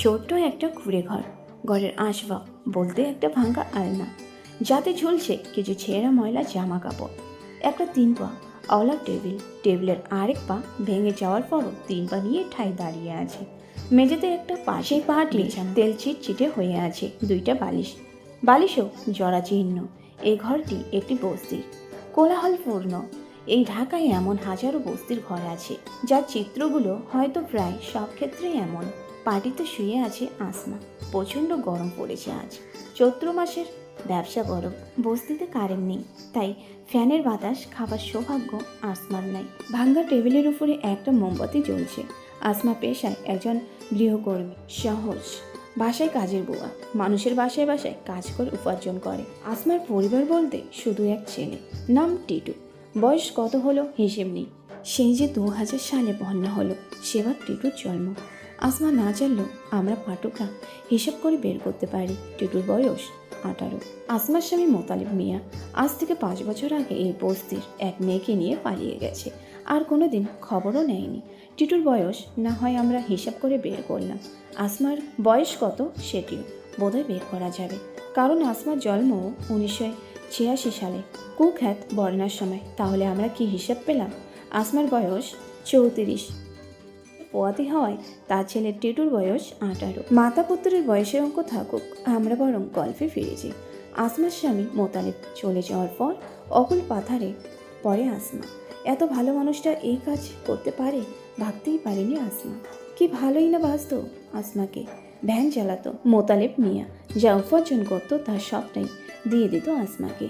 ছোট্ট একটা কুড়ে ঘর ঘরের আসবাব বলতে একটা ভাঙ্গা আলনা। যাতে ঝুলছে কিছু ছেঁড়া ময়লা জামা কাপড়। একটা তিন পা আওলা টেবিল টেবিলের আরেক পা ভেঙে যাওয়ার পরও তিন পা নিয়ে ঠাই দাঁড়িয়ে আছে। মেঝেতে একটা পাশে পাটি তেল চিটচিটে হয়ে আছে দুইটা বালিশ। বালিশও জরাচীর্ণ এই ঘরটি একটি বস্তির কোলাহলপূর্ণ। এই ঢাকায় এমন হাজারো বস্তির ঘর আছে যার চিত্রগুলো হয়তো প্রায় সব ক্ষেত্রেই এমন। পাটিতে শুয়ে আছে আসমা। প্রচণ্ড গরম পড়েছে আজ। চৈত্র মাসের ব্যবসা গরম বস্তিতে কারেন্ট নেই, তাই ফ্যানের বাতাস, খাবার সৌভাগ্য আসমার নাই। ভাঙ্গা টেবিলের উপরে একটা মোমবাতি জ্বলছে। আসমা পেশায় একজন গৃহকর্মী, সহজ, বাসায় কাজের বুয়া। মানুষের বাসায় বাসায় কাজ করে উপার্জন করে। আসমার পরিবার বলতে শুধু এক ছেলে, নাম টিটু। বয়স কত হলো হিসেব নেই। সেই যে দু হাজার সালে বন্যা হলো, সেবার টিটুর জন্ম। আসমা না জানলেও আমরা পাঠকরা হিসাব করে বের করতে পারি। টিটুর বয়স আঠারো। আসমার স্বামী মোতালিব মিয়া আজ থেকে পাঁচ বছর আগে এই বস্তির এক মেয়েকে নিয়ে পালিয়ে গেছে। আর কোনোদিন খবরও নেয়নি। টিটুর বয়স না হয় আমরা হিসাব করে বের করলাম। আসমার বয়স কত সেটিও বোধহয় বের করা যাবে। কারণ আসমার জন্ম উনিশশো ছিয়াশি সালে। কুখ্যাত বর্ণার সময়। তাহলে আমরা কি হিসাব পেলাম? আসমার বয়স চৌত্রিশ। পোয়াতি হওয়ায় তার ছেলে টিটুর বয়স আঠারো। মাতা পুত্রের বয়সের অঙ্ক থাকুক, আমরা বরং গল্পে ফিরেছি। আসমার স্বামী মোতালেব চলে যাওয়ার পর অকুল পাথারে পরে আসমা। এত ভালো মানুষটা এই কাজ করতে পারে? ভাবতেই পারেনি আসমা। কি ভালোই না বাসতো আসমাকে। ভ্যান চালাতো মোতালেব মিয়া, যা উপার্জন করতো তার সবটাই দিয়ে দিত আসমাকে।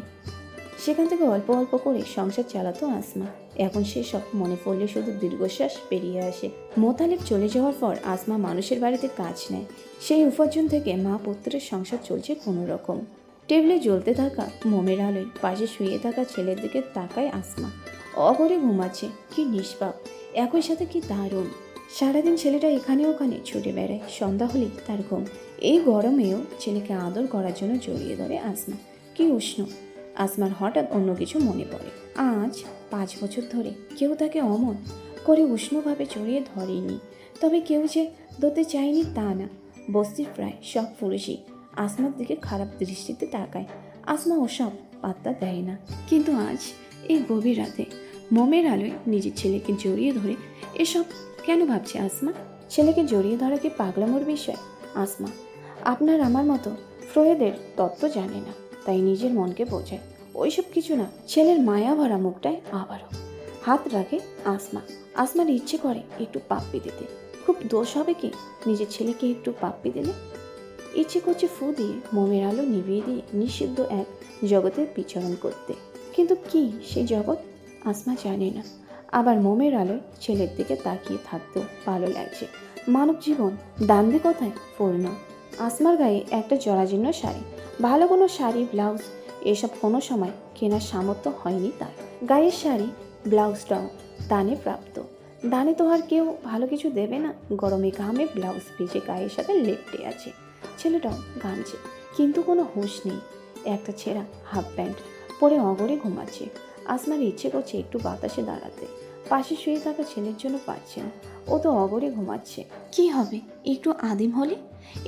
সেখান থেকে অল্প অল্প করে সংসার চালাতো আসমা। এখন সে সব মনে পড়লে শুধু দীর্ঘশ্বাস পেরিয়ে আসে। মোতালেব চলে যাওয়ার পর আসমা মানুষের বাড়িতে কাজ নেয়। সেই উপার্জন থেকে মা পুত্রের সংসার চলছে কোনো রকম। টেবিলে জ্বলতে থাকা মোমের আলোয় পাশে শুয়ে থাকা ছেলের দিকে তাকায় আসমা। অগরে ঘুমাচ্ছে, কি নিষ্পাপ। একই সাথে কি দারুণ। সারাদিন ছেলেটা এখানে ওখানে ছুটে বেড়ায়। সন্ধ্যা হলেই তার ঘুম। এই গরমেও ছেলেকে আদর করার জন্য জড়িয়ে ধরে আসমা। কি উষ্ণ। আসমার হঠাৎ অন্য কিছু মনে পড়ে। আজ পাঁচ বছর ধরে কেউ তাকে অমন করে উষ্ণভাবে জড়িয়ে ধরেনি। তবে কেউ যে ধরতে চায়নি তা না। বস্তির প্রায় সব পুরুষই আসমার দিকে খারাপ দৃষ্টিতে তাকায়। আসমা ওসব পাত্তা দেয় না। কিন্তু আজ এই গভীর রাতে মোমের আলোয় নিজের ছেলেকে জড়িয়ে ধরে এসব কেন ভাবছে আসমা? ছেলেকে জড়িয়ে ধরা কি পাগলামোর বিষয়? আসমা, আপনার আমার মতো ফ্রয়েদের তত্ত্ব জানে না। তাই নিজের মনকে বোঝায় ওইসব কিছু না, ছেলের মায়া ভরা মুখটায় আবারও। হাত রাখে আসমা। আসমার ইচ্ছে করে একটু পাপ্পি দিতে। খুব দোষ হবে কি? নিজের ছেলেকে একটু পাপ্পি দিলে? ইচ্ছে করছে ফু দিয়ে মোমের আলো নিভিয়ে দিয়ে নিষিদ্ধ এক জগতের বিচরণ করতে। কিন্তু কি সেই জগৎ? আসমা জানে না। আবার মোমের আলোয় ছেলের দিকে তাকিয়ে থাকতেও ভালো লাগছে। মানব জীবন দান্দে কথায় পূর্ণ। আসমার গায়ে একটা জরাজীর্ণ শাড়ি। ভালো কোনো শাড়ি, ব্লাউজ এসব কোনো সময় কেনার সামর্থ্য হয়নি তার। গায়ের শাড়ি ব্লাউজটাও দানে প্রাপ্ত। দানে তো আর কেউ ভালো কিছু দেবে না। গরমে ঘামে ব্লাউজ ভিজে গায়ের সাথে লেপটে আছে। ছেলেটাও ঘামছে, কিন্তু কোনো হুঁশ নেই। একটা ছেঁড়া হাফ প্যান্ট পরে অগরে ঘুমাচ্ছে। আসমার ইচ্ছে করছে একটু বাতাসে দাঁড়াতে। পাশে শুয়ে থাকা ছেলের জন্য পাচ্ছে না। ও তো অগরে ঘুমাচ্ছে। কি হবে? একটু আদিম হলে?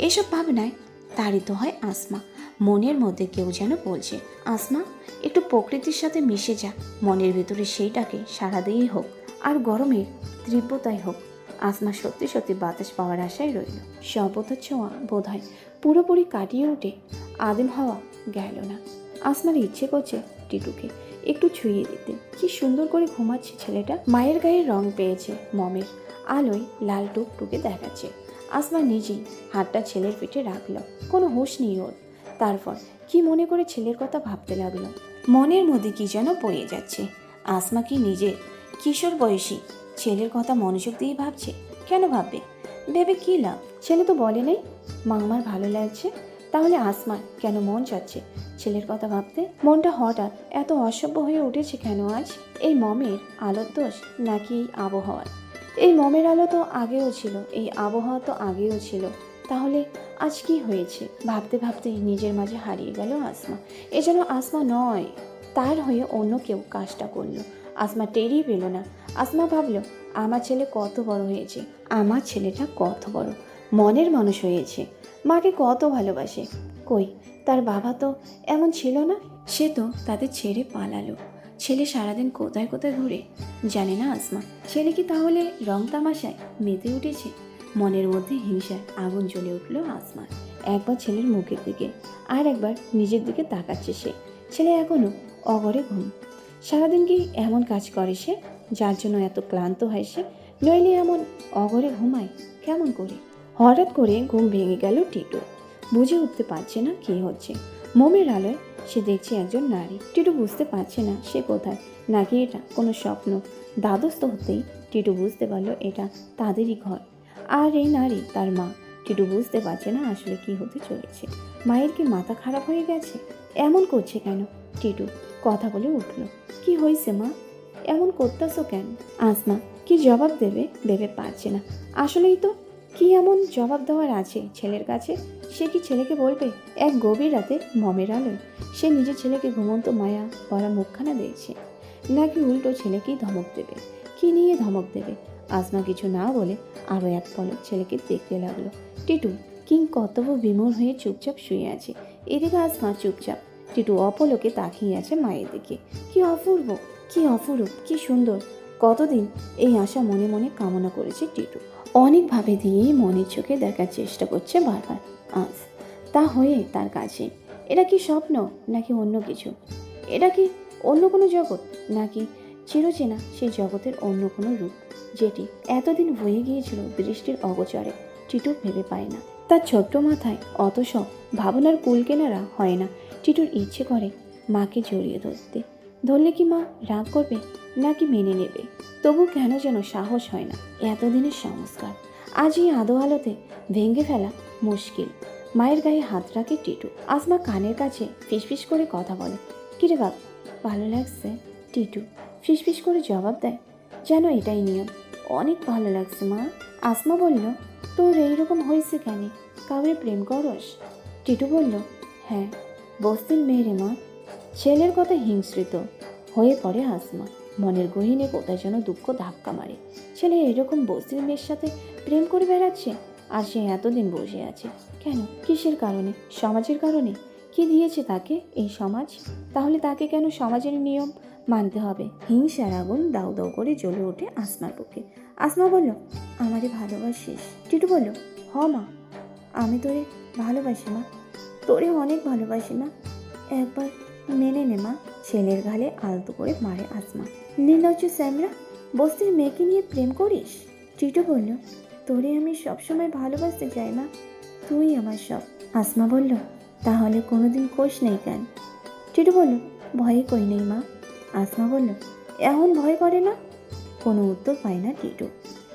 এসব ভাবনায় তাড়িত হয় আসমা। মনের মধ্যে কেউ যেন বলছে, আসমা, একটু প্রকৃতির সাথে মিশে যা। মনের ভেতরে সেইটাকে সারা দিয়েই হোক, আর গরমের তীব্রতাই হোক। আসমা সত্যি সত্যি বাতাস পাওয়ার আশায় রইল। শপথের ছোঁয়া বোধ হয় পুরোপুরি কাটিয়ে উঠে আদিম হওয়া গেল না। আসমার ইচ্ছে করছে টিটুকে একটু ছুঁয়ে দিতে। কি সুন্দর করে ঘুমাচ্ছে ছেলেটা। মায়ের গায়ে রং পেয়েছে মমের। আলোয় লাল টুকটুকে দেখাচ্ছে। আসমা নিজেই হাতটা ছেলের পিঠে রাখল। কোনো হুঁশ নেই ওর। তারপর কি মনে করে ছেলের কথা ভাবতে লাগল? মনের মধ্যে কি যেন পড়ে যাচ্ছে। আসমা কি নিজের কিশোর বয়সী? ছেলের কথা মনোযোগ দিয়ে ভাবছে? কেন ভাববে? ভেবে কী লাভ? ছেলে তো বলে নেই মা আমার ভালো লাগছে। তাহলে আসমার কেন মন চাচ্ছে? ছেলের কথা ভাবতে মনটা হঠাৎ এত অসভ্য হয়ে উঠেছে কেন আজ? এই মমের আলোর দোষ নাকি এই আবহাওয়ার? এই মমের আলো তো আগেও ছিল, এই আবহাওয়া তো আগেও ছিল। তাহলে আজ কি হয়েছে? ভাবতে ভাবতে নিজের মাঝে হারিয়ে গেল আসমা। এ যেন আসমা নয়, তার হয়ে অন্য কেউ কাজটা করল। আসমা টেরই পেল না। আসমা ভাবলো, আমার ছেলে কত বড় হয়েছে, আমার ছেলেটা কত বড়, মনের মানুষ হয়েছে, মাকে কত ভালোবাসে। কই, তার বাবা তো এমন ছিল না? সে তো তাদের ছেড়ে পালালো। ছেলে সারাদিন কোথায় কোথায় ঘুরে? জানে না আসমা। ছেলে কি তাহলে রং তামাশায় মেতে উঠেছে? মনের মধ্যে হিংসার আগুন জ্বলে উঠল আসমার একবার ছেলের মুখের দিকে, আর একবার নিজের দিকে তাকাচ্ছে সে। ছেলে এখনও অগরে ঘুম। সারাদিন কি এমন কাজ করে সে, যার জন্য এত ক্লান্ত হয় সে? নইলে এমন অগরে ঘুমায় কেমন করে? হঠাৎ করে ঘুম ভেঙে গেল টিটু। বুঝে উঠতে পারছে না কী হচ্ছে। মোমের আলোয় সে দেখছে একজন নারী। টিটু বুঝতে পারছে না সে কোথায়। নাকি এটা কোনো স্বপ্ন? দ্বাদস্থ হতেই টিটু বুঝতে পারল এটা তাদেরই ঘর। আর এই নারী তার মা। টিটু বুঝতে পারছে না আসলে কি হতে চলেছে। মায়ের কি মাথা খারাপ হয়ে গেছে? এমন করছে কেন? টিটু কথা বলে উঠল, কি হয়েছে মা? এমন করতেছো কেন? আসমা কি জবাব দেবে? ভেবে পারছে না। আসলেই তো কি এমন জবাব দেওয়ার আছে ছেলের কাছে? সে কি ছেলেকে বলবে? এক গভীর রাতে মমের আলোয় সে নিজের ছেলেকে ঘুমন্ত মায়া পরা মুখখানা দিয়েছে। নাকি উল্টো ছেলেকেই ধমক দেবে? কি নিয়ে ধমক দেবে? আসমা কিছু না বলে আরও এক পলক ছেলেকে দেখতে লাগল। টিটু, কিং কর্তব্য বিমূর হয়ে চুপচাপ শুয়ে আছে। এদিকে আসমা চুপচাপ। টিটু অপলকে তাকিয়ে আছে মায়ের দিকে। কি অপূর্ব, কি অপরূপ, কি সুন্দর। কতদিন এই আশা মনে মনে কামনা করেছে টিটু। অনেকভাবে দিয়েই মনের চোখে দেখার চেষ্টা করছে বারবার, আজ। তা হয়ে তার কাছে, এটা কি স্বপ্ন নাকি অন্য কিছু? এটা কি অন্য কোনো জগৎ নাকি চিরচেনা সেই জগতের অন্য কোনো রূপ, যেটি এতদিন বয়ে গিয়েছিল দৃষ্টির অগোচরে, টিটু ভেবে পায় না। তার ছোট্ট মাথায় অত সব ভাবনার কুলকেনারা হয় না, টিটুর ইচ্ছে করে মাকে জড়িয়ে ধরতে। ধরলে কি মা রাগ করবে নাকি মেনে নেবে? তবু কেন যেন সাহস হয় না এতদিনের সংস্কার। আজ এই আদো আলোতে ভেঙে ফেলা মুশকিল। মায়ের গায়ে হাত রাখে টিটু। আসমা কানের কাছে ফিসফিস করে কথা বলে। কিরে বাপ, ভালো লাগছে? টিটু ফিসফিস করে জবাব দেয়। যেন এটাই নিয়ম। অনেক ভালো লাগছে মা। আসমা বলল, তোর এইরকম হয়েছে কেন? কাউরে প্রেম করস? টিটু বলল হ্যাঁ বস্তির মেয়েরে মা। ছেলের কথা হিংস্রিত হয়ে পড়ে আসমা। মনের গহিনে কোথায় যেন দুঃখ ধাক্কা মারে। ছেলে এরকম বস্তির মেয়ের সাথে প্রেম করে বেড়াচ্ছে আর সে এতদিন বসে আছে। কেন? কিসের কারণে? সমাজের কারণে? কি দিয়েছে তাকে এই সমাজ? তাহলে তাকে কেন সমাজের নিয়ম মানতে হবে? হিংসার আগুন দাউ দাউ করে জ্বলে ওঠে আসমার বুকে। আসমা বলল, আমারে ভালোবাসিস? টিটু বলল, হ মা, আমি তোরে ভালোবাসি মা। তোরে অনেক ভালোবাসি মা। একবার মেনে নে মা। ছেলের গালে আলতো করে মারে আসমা। নির্লজ্জ স্যামরা, বস্তির মেয়েকে নিয়ে প্রেম করিস? টিটু বলল, তোরে আমি সবসময় ভালোবাসতে চাই না তুই আমার সব। আসমা বলল, তাহলে কোনোদিন কোষ নেই কেন? টিটু বলল, ভয়ে কই নেই মা। আসমা বলল এখন ভয় করে না? কোনো উত্তর পায় না টিটু।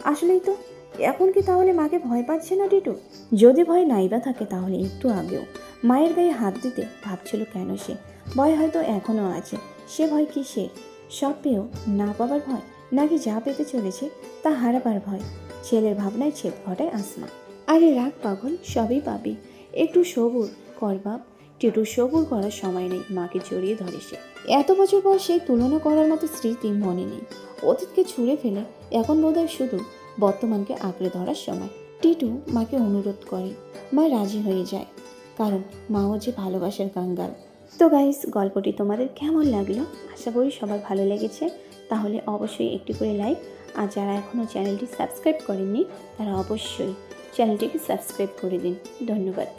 আসলেই তো, এখন কি তাহলে মাকে ভয় পাচ্ছে না টিটু? যদি ভয় নাইবা থাকে তাহলে একটু আগেও। মায়ের গায়ে হাত দিতে ভাবছিল কেন সে। ভয় হয়তো এখনও আছে। সে ভয় কিসের সব পেয়েও না পাবার ভয়? নাকি যা পেতে চলেছে তা হারাবার ভয়? ছেলের ভাবনায় ছেদ ঘটায় আসমা। আরে রাগ পাগল, সবই পাবি একটু সবুর কর বাপ। টিটু সবুর করার সময় নেই, মাকে জড়িয়ে ধরে সে। এত বছর পর সেই তুলনা করার মতো স্মৃতি মনে নেই। অতীতকে ছুঁড়ে ফেলে, এখন বোধহয় শুধু বর্তমানকে আঁকড়ে ধরার সময়। টিটু মাকে অনুরোধ করে, মা রাজি হয়ে যায়। কারণ মাও যে ভালোবাসার কাঙ্গাল। তো গাইস গল্পটি তোমাদের কেমন লাগল? আশা করি সবার ভালো লেগেছে। তাহলে অবশ্যই একটি করে লাইক আর যারা এখনও চ্যানেলটি সাবস্ক্রাইব করেননি, তারা অবশ্যই চ্যানেলটিকে সাবস্ক্রাইব করে দিন। ধন্যবাদ।